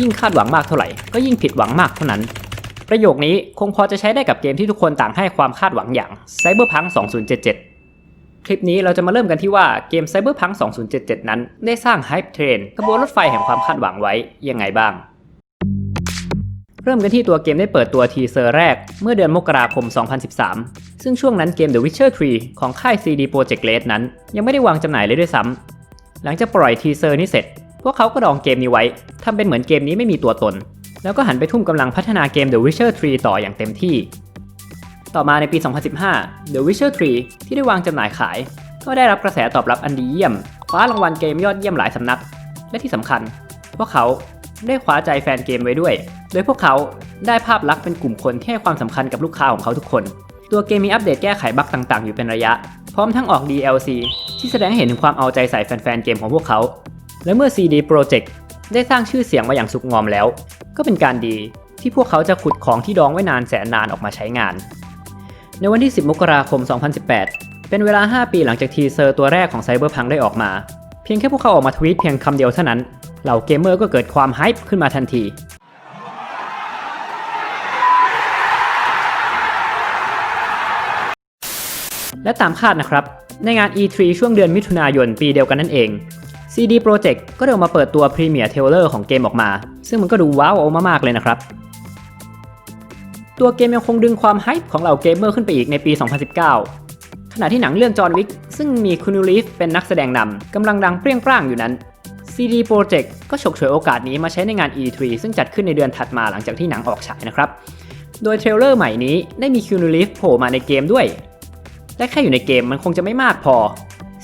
ยิ่งคาดหวังมากเท่าไหร่ ก็ยิ่งผิดหวังมากเท่านั้น ประโยคนี้คงพอจะใช้ได้กับเกมที่ทุกคนต่างให้ความคาดหวังอย่าง Cyberpunk 2077 คลิปนี้เราจะมาเริ่มกันที่ว่าเกม Cyberpunk 2077 นั้น ได้สร้าง Hype Train กระบวนรถไฟแห่งความคาดหวังไว้ยังไงบ้าง เริ่มกันที่ตัวเกมได้เปิดตัวทีเซอร์แรกเมื่อเดือนมกราคม 2013 ซึ่งช่วงนั้นเกม The Witcher 3 ของค่าย CD Projekt Red นั้น ยังไม่ได้วางจำหน่ายเลยด้วยซ้ำหลังจากปล่อยทีเซอร์นี้เสร็จ พวกเขาก็ดองเกมนี้ไว้ทำเป็นเหมือนเกมนี้ไม่มีตัวตน แล้วก็หันไปทุ่มกำลังพัฒนาเกม The Witcher 3 ต่ออย่างเต็มที่ ต่อมาในปี 2015 The Witcher 3 ที่ได้วางจำหน่ายขาย ก็ได้รับกระแสตอบรับอันดีเยี่ยมคว้ารางวัลเกมยอดเยี่ยมหลายสำนัก และที่สำคัญ พวกเขาได้คว้าใจแฟนเกมไว้ด้วย โดยพวกเขาได้ภาพลักษณ์เป็นกลุ่มคนที่ให้ความสำคัญกับลูกค้าของเขาทุกคน ตัวเกมมีอัปเดตแก้ไขบั๊กต่างๆ อยู่เป็นระยะ พร้อมทั้งออก DLC ที่แสดงให้เห็นถึงความเอาใจใส่แฟนๆเกมของพวกเขา และเมื่อ CD Projekt ได้สร้างชื่อเสียงมาอย่างสุกงอมแล้ว ก็เป็นการดีที่พวกเขาจะขุดของที่ดองไว้นานแสนนานออกมาใช้งาน ในวันที่ 10 มกราคม 2018 เป็นเวลา 5 ปีหลังจากทีเซอร์ตัวแรกของ Cyberpunk ได้ออกมา เพียงแค่พวกเขาออกมาทวีตเพียงคำเดียวเท่านั้น เหล่าเกมเมอร์ก็เกิดความไฮป์ขึ้นมาทันทีและตามคาดนะครับ ในงาน E3 ช่วงเดือนมิถุนายนปีเดียวกันนั่นเอง CD Projekt ก็ได้ออกมาเปิดตัวพรีเมียร์เทเลอร์ของเกมออกมา ซึ่งมันก็ดูว้าวเอามากๆเลยนะครับ ตัวเกมยังคงดึงความไฮป์ของเหล่าเกมเมอร์ขึ้นไปอีกในปี 2019 ขณะที่หนังเรื่องจอห์นวิกซึ่งมีคูนูรีฟเป็นนักแสดงนำกำลังดังเปรี้ยงปร้างอยู่นั้น CD Projekt ก็ฉกฉวยโอกาสนี้มาใช้ในงาน E3 ซึ่งจัดขึ้นในเดือนถัดมาหลังจากที่หนังออกฉายนะครับ โดยเทรลเลอร์ใหม่นี้ได้มีคิวนูรีฟโผล่มาในเกมด้วย และแค่อยู่ในเกมมันคงจะไม่มากพอ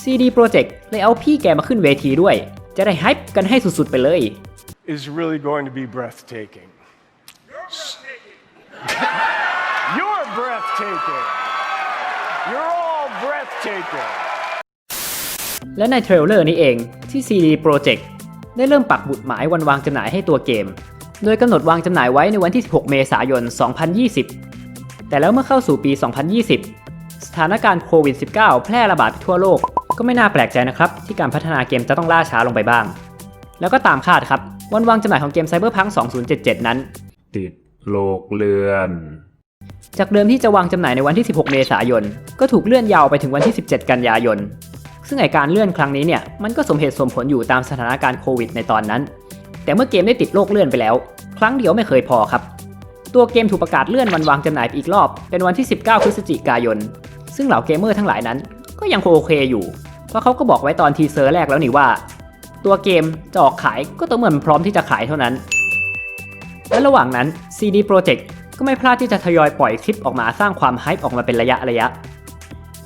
CD Projekt เลยเอาพี่แกมาขึ้นเวทีด้วย จะได้ไฮป์กันให้สุดๆไปเลย is really going to be breathtaking. You're breathtaking. You're all breathtaking. และในเทรลเลอร์นี้เองที่ CD Projekt ได้เริ่มปักบุตรหมายวันวางจำหน่ายให้ตัวเกม โดยกำหนดวางจำหน่ายไว้ในวันที่ 16 เมษายน 2020 แต่แล้วเมื่อเข้าสู่ปี 2020 สถานการณ์โควิด -19 แพร่ระบาดไปทั่วโลก ก็ไม่น่าแปลกใจนะครับที่การพัฒนาเกมจะต้องล่าช้าลงไปบ้าง แล้วก็ตามคาดครับวันวางจำหน่ายของเกม Cyberpunk 2077 นั้น ติดโลกเลือน จากเดิมที่จะวางจำหน่ายในวันที่ 16 เมษายน ก็ถูกเลื่อนยาวไปถึงวันที่ 17 กันยายน ซึ่งไอการเลื่อนครั้งนี้เนี่ยมันก็สมเหตุสมผลอยู่ตามสถานการณ์โควิดในตอนนั้น แต่เมื่อเกมได้ติดโลกเลื่อนไปแล้ว ครั้งเดียวไม่เคยพอครับ ตัวเกมถูกประกาศเลื่อนวันวางจำหน่ายไปอีกรอบ เป็นวันที่ 19 พฤศจิกายน ซึ่งเหล่าเกมเมอร์ทั้งหลายนั้น ก็ยังคงโอเคอยู่ เพราะเขาก็บอกไว้ตอนทีเซอร์แรกแล้วนี่ว่า ตัวเกมจะออกขายก็ต้องเมื่อมันพร้อมที่จะขายเท่านั้น และระหว่างนั้น CD Projekt ก็ไม่พลาดที่จะทยอยปล่อยคลิปออกมาสร้างความไฮป์ออกมาเป็นระยะระยะ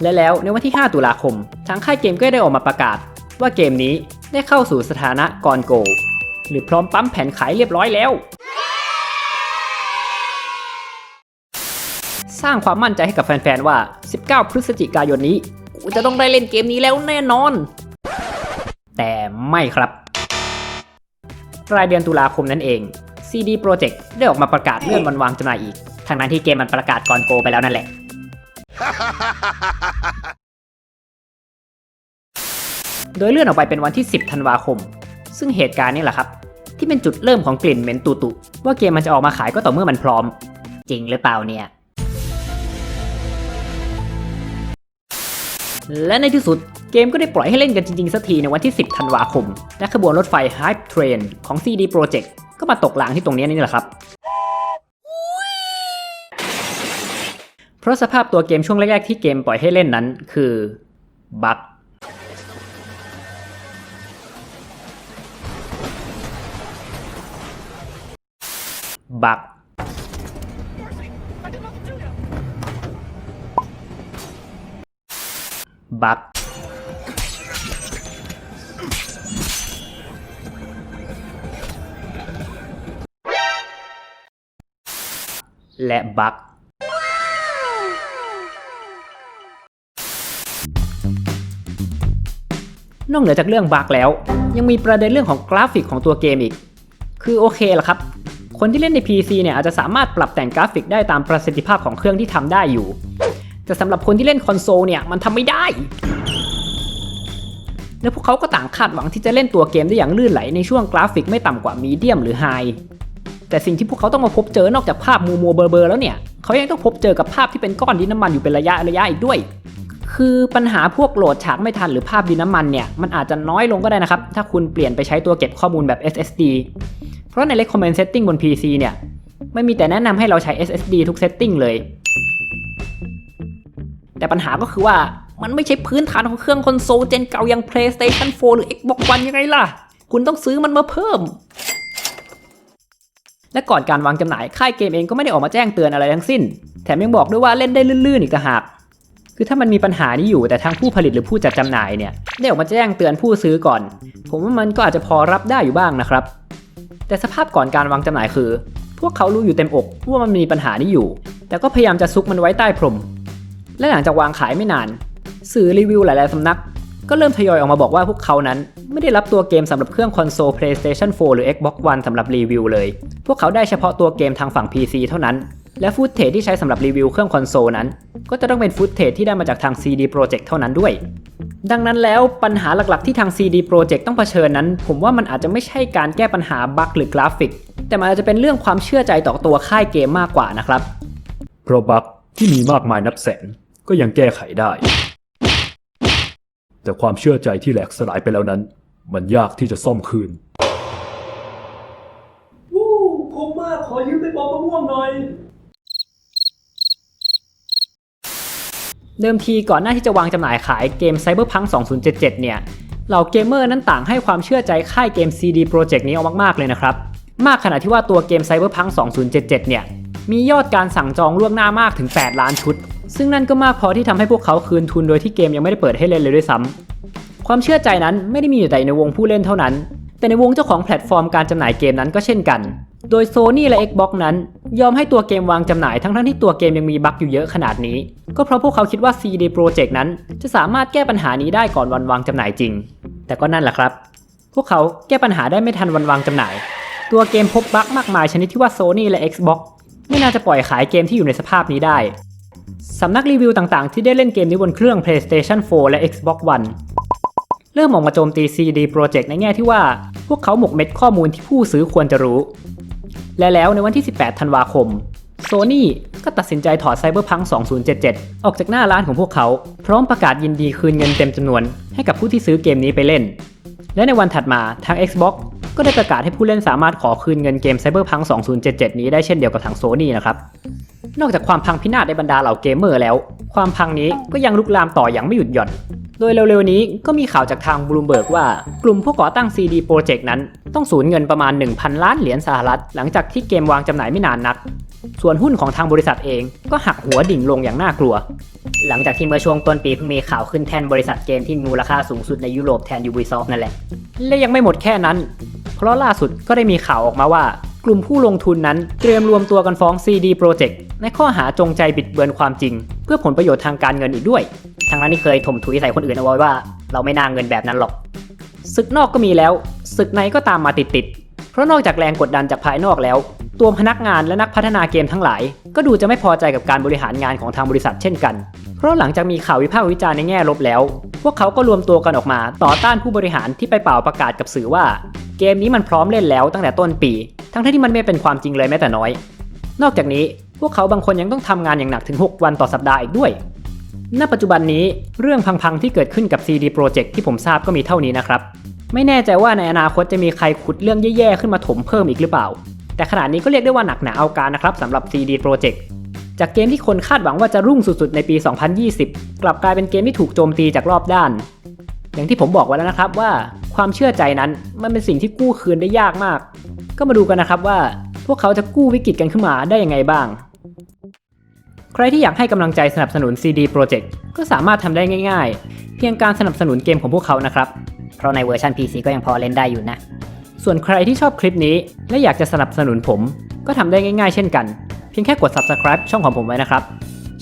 และแล้วในวันที่ 5 ตุลาคม ทางค่ายเกมก็ได้ออกมาประกาศ ว่าเกมนี้ได้เข้าสู่สถานะกอนโก หรือพร้อมปั๊มแผนขายเรียบร้อยแล้ว สร้างความมั่นใจให้กับแฟนๆว่า 19 พฤศจิกายนนี้ จะต้องได้เล่นเกมนี้แล้วแน่นอน แต่ไม่ครับปลายเดือนตุลาคมนั่นเอง CD Projekt ได้ออกมาประกาศเลื่อนวันวางจำหน่ายอีกทางนั้นที่เกมมันประกาศก่อนโกไปแล้วนั่นแหละ โดยเลื่อนออกไปเป็นวันที่ 10 ธันวาคม ซึ่งเหตุการณ์นี้แหละครับ ที่เป็นจุดเริ่มของกลิ่นเหม็นตุตุว่าเกมมันจะออกมาขายก็ต่อเมื่อมันพร้อม จริงหรือเปล่าเนี่ย และในที่สุดเกมก็ได้ปล่อยให้เล่นกันจริงๆสักทีในวันที่ 10 ธันวาคม และขบวนรถไฟ Hype Train ของ CD Projekt ก็มาตกหลังที่ตรงนี้นี่แหละครับ เพราะสภาพตัวเกมช่วงแรกๆที่เกมปล่อยให้เล่นนั้นคือบั๊กบั๊ก บั๊กและบั๊กนอกเหนือจากเรื่องบั๊กแล้ว ยังมีประเด็นเรื่องของกราฟิกของตัวเกมอีก คือโอเคละครับ คนที่เล่นใน PC เนี่ยอาจจะสามารถปรับแต่งกราฟิกได้ตามประสิทธิภาพของเครื่องที่ทำได้อยู่ แต่สำหรับคนที่เล่นคอนโซลเนี่ยมันทำไม่ได้ และพวกเขาก็ต่างคาดหวังที่จะเล่นตัวเกมได้อย่างลื่นไหลในช่วงกราฟิกไม่ต่ำกว่ามีเดียมหรือไฮแต่สิ่งที่พวกเขาต้องมาพบเจอนอกจากภาพมัวมัวเบลอๆแล้วเนี่ยเขายังต้องพบเจอกับภาพที่เป็นก้อนดินน้ำมันอยู่เป็นระยะระยะอีกด้วย คือปัญหาพวกโหลดฉากไม่ทันหรือภาพดินน้ำมันเนี่ยมันอาจจะน้อยลงก็ได้นะครับ ถ้าคุณเปลี่ยนไปใช้ตัวเก็บข้อมูลแบบ SSD เพราะใน recommend setting บน PC เนี่ยไม่มีแต่แนะนำให้เราใช้ SSD ทุก setting เลย แต่ปัญหาก็คือว่ามันไม่ใช่พื้นฐานของเครื่องคอนโซลเจนเก่าอย่าง PlayStation 4 หรือ Xbox One ยังไงล่ะ คุณต้องซื้อมันมาเพิ่ม และก่อนการวางจำหน่ายค่ายเกมเองก็ไม่ได้ออกมาแจ้งเตือนอะไรทั้งสิ้น แถมยังบอกด้วยว่าเล่นได้ลื่นๆอีกต่างหากคือถ้ามันมีปัญหานี้อยู่แต่ทางผู้ผลิตหรือผู้จัดจำหน่ายเนี่ยได้ออกมาแจ้งเตือนผู้ซื้อก่อน ผมว่ามันก็อาจจะพอรับได้อยู่บ้างนะครับ แต่สภาพก่อนการวางจำหน่ายคือ พวกเขารู้อยู่เต็มอกว่ามันมีปัญหานี้อยู่ แต่ก็พยายามจะซุกมันไว้ใต้พรม และหลังจากวางขายไม่นาน สื่อรีวิวหลาย ๆ สำนัก ก็เริ่มทยอยออกมาบอกว่าพวกเขานั้น ไม่ได้รับตัวเกมสำหรับเครื่องคอนโซล PlayStation 4 หรือ Xbox One สำหรับรีวิวเลย พวกเขาได้เฉพาะตัวเกมทางฝั่ง PC เท่านั้น และฟุตเทจที่ใช้สำหรับรีวิวเครื่องคอนโซลนั้น ก็จะต้องเป็นฟุตเทจที่ได้มาจากทาง CD Projekt เท่านั้นด้วย ดังนั้นแล้วปัญหาหลัก ๆ ที่ทาง CD Projekt ต้องเผชิญนั้น ผมว่ามันอาจจะไม่ใช่การแก้ปัญหาบั๊กหรือกราฟิก แต่มันอาจจะเป็นเรื่องความเชื่อใจต่อตัวค่ายเกมมากกว่านะครับเพราะบั๊กที่มีมากมายนับแสน ก็ยังแก้ไขได้ แต่ความเชื่อใจที่แหลกสลายไปแล้วนั้น มันยากที่จะซ่อมคืน วู้ผมมากขอยืมไปปอกมะม่วงหน่อย เดิมทีก่อนหน้าที่จะวางจำหน่ายขายเกม Cyberpunk 2077 เนี่ย เหล่าเกมเมอร์นั้นต่างให้ความเชื่อใจค่ายเกม CD Projekt นี้เอามากๆเลยนะครับ มากขนาดที่ว่าตัวเกม Cyberpunk 2077 เนี่ย มียอดการสั่งจองล่วงหน้ามากถึง 8 ล้านชุด ซึ่งนั่นก็มากพอที่ทำให้พวกเขาคืนทุนโดยที่เกมยังไม่ได้เปิดให้เล่นเลยด้วยซ้ำความเชื่อใจนั้นไม่ได้มีอยู่แต่ในวงผู้เล่นเท่านั้น แต่ในวงเจ้าของแพลตฟอร์มการจำหน่ายเกมนั้นก็เช่นกัน โดย Sony และ Xbox นั้น ยอมให้ตัวเกมวางจำหน่ายทั้งๆที่ตัวเกมยังมีบั๊กอยู่เยอะขนาดนี้ ก็เพราะพวกเขาคิดว่า CD Projekt นั้น จะสามารถแก้ปัญหานี้ได้ก่อนวันวางจำหน่ายจริง แต่ก็นั่นแหละครับ พวกเขาแก้ปัญหาได้ไม่ทันวันวางจำหน่าย ตัวเกมพบบั๊กมากมายชนิดที่ว่า Sony และ Xbox ไม่น่าจะปล่อยขายเกมที่อยู่ในสภาพนี้ได้ สำนักรีวิวต่างๆ ที่ได้เล่นเกมนี้บนเครื่อง PlayStation 4 และ Xbox One เริ่มออกมาโจมตี CD Projekt ในแง่ที่ว่า พวกเขาหมกเม็ดข้อมูลที่ผู้ซื้อควรจะรู้ และแล้วในวันที่ 18 ธันวาคม Sony ก็ตัดสินใจถอด Cyberpunk 2077 ออกจากหน้าร้านของพวกเขา พร้อมประกาศยินดีคืนเงินเต็มจำนวน ให้กับผู้ที่ซื้อเกมนี้ไปเล่น และในวันถัดมาทาง Xbox ก็ได้ประกาศให้ผู้เล่นสามารถขอคืนเงินเกม Cyberpunk 2077 นี้ได้เช่นเดียวกับทาง Sony นะครับ นอกจากความพังพินาศในบรรดาเหล่าเกมเมอร์แล้ว ความพังนี้ก็ยังลุกลามต่ออย่างไม่หยุดหย่อน โดยเร็วๆนี้ก็มีข่าวจากทางบลูมเบิร์กว่ากลุ่มผู้ก่อตั้ง CD Projekt นั้น ต้องสูญเงินประมาณ 1,000 ล้านเหรียญสหรัฐ หลังจากที่เกมวางจำหน่ายไม่นานนัก ส่วนหุ้นของทางบริษัทเองก็หักหัวดิ่งลงอย่างน่ากลัว หลังจากที่เมื่อช่วงต้นปีเพิ่งมีข่าวขึ้นแท่นบริษัทเกมที่มีมูลค่าสูงสุดในยุโรปแทน Ubisoft นั่นแหละ และยังไม่หมดแค่นั้น เพราะล่าสุดก็ได้มีข่าวออกมาว่า กลุ่มผู้ลงทุนนั้นเตรียมรวมตัวกันฟ้อง CD Project ในข้อหาจงใจบิดเบือนความจริง เพื่อผลประโยชน์ทางการเงินอีกด้วย ทางนั้นที่เคยถมถุยใส่คนอื่นเอาไว้ว่า เราไม่น่าเงินแบบนั้นหรอกศึกนอกก็มีแล้วศึกในก็ตามมาติดๆเพราะนอกจากแรงกดดันจากภายนอกแล้ว ตัวพนักงานและนักพัฒนาเกมทั้งหลาย ก็ดูจะไม่พอใจกับการบริหารงานของทางบริษัทเช่นกัน เพราะหลังจากมีข่าววิพากษ์วิจารณ์ในแง่ลบแล้ว พวกเขาก็รวมตัวกันออกมาต่อต้านผู้บริหารที่ไปเป่าประกาศกับสื่อว่า เกมนี้มันพร้อมเล่นแล้วตั้งแต่ต้นปี ทั้งที่มันไม่เป็นความจริงเลยแม้แต่น้อย นอกจากนี้พวกเขาบางคนยังต้องทำงานอย่างหนักถึง 6 วันต่อสัปดาห์อีกด้วย ณ ปัจจุบันนี้เรื่องพังๆที่เกิดขึ้นกับ CD Projekt ที่ผมทราบก็มีเท่านี้นะครับ ไม่แน่ใจว่าในอนาคตจะมีใครขุดเรื่องแย่ๆขึ้นมาถมเพิ่มอีกหรือเปล่า แต่ขนาดนี้ก็เรียกได้ว่าหนักหนาเอาการนะครับสำหรับ CD Projekt จากเกมที่คนคาดหวังว่าจะรุ่งสุดๆในปี 2020 กลับกลายเป็นเกมที่ถูกโจมตีจากรอบด้าน อย่างที่ผมบอกไว้แล้วนะครับว่าความเชื่อใจนั้นมันเป็นสิ่งที่กู้คืนได้ยากมาก ก็มาดูกันนะครับว่า พวกเขาจะกู้วิกฤตกันขึ้นมาได้ยังไงบ้าง ใครที่อยากให้กำลังใจสนับสนุน CD Projekt ก็สามารถทำได้ง่าย ๆ เพียงการสนับสนุนเกมของพวกเขานะครับ เพราะในเวอร์ชัน PC ก็ยังพอเล่นได้อยู่นะ ส่วนใครที่ชอบคลิปนี้ และอยากจะสนับสนุนผม ก็ทำได้ง่ายๆเช่นกัน เพียงแค่กด subscribe ช่องของผมไว้นะครับ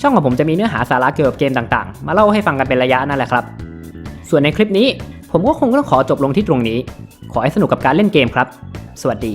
ช่องของผมจะมีเนื้อหาสาระเกี่ยวกับเกมต่างๆ มาเล่าให้ฟังกันเป็นระยะนั่นแหละครับ ส่วนในคลิปนี้ผมก็คงต้องขอจบลงที่ตรงนี้ ขอให้สนุกกับการเล่นเกมครับ สวัสดี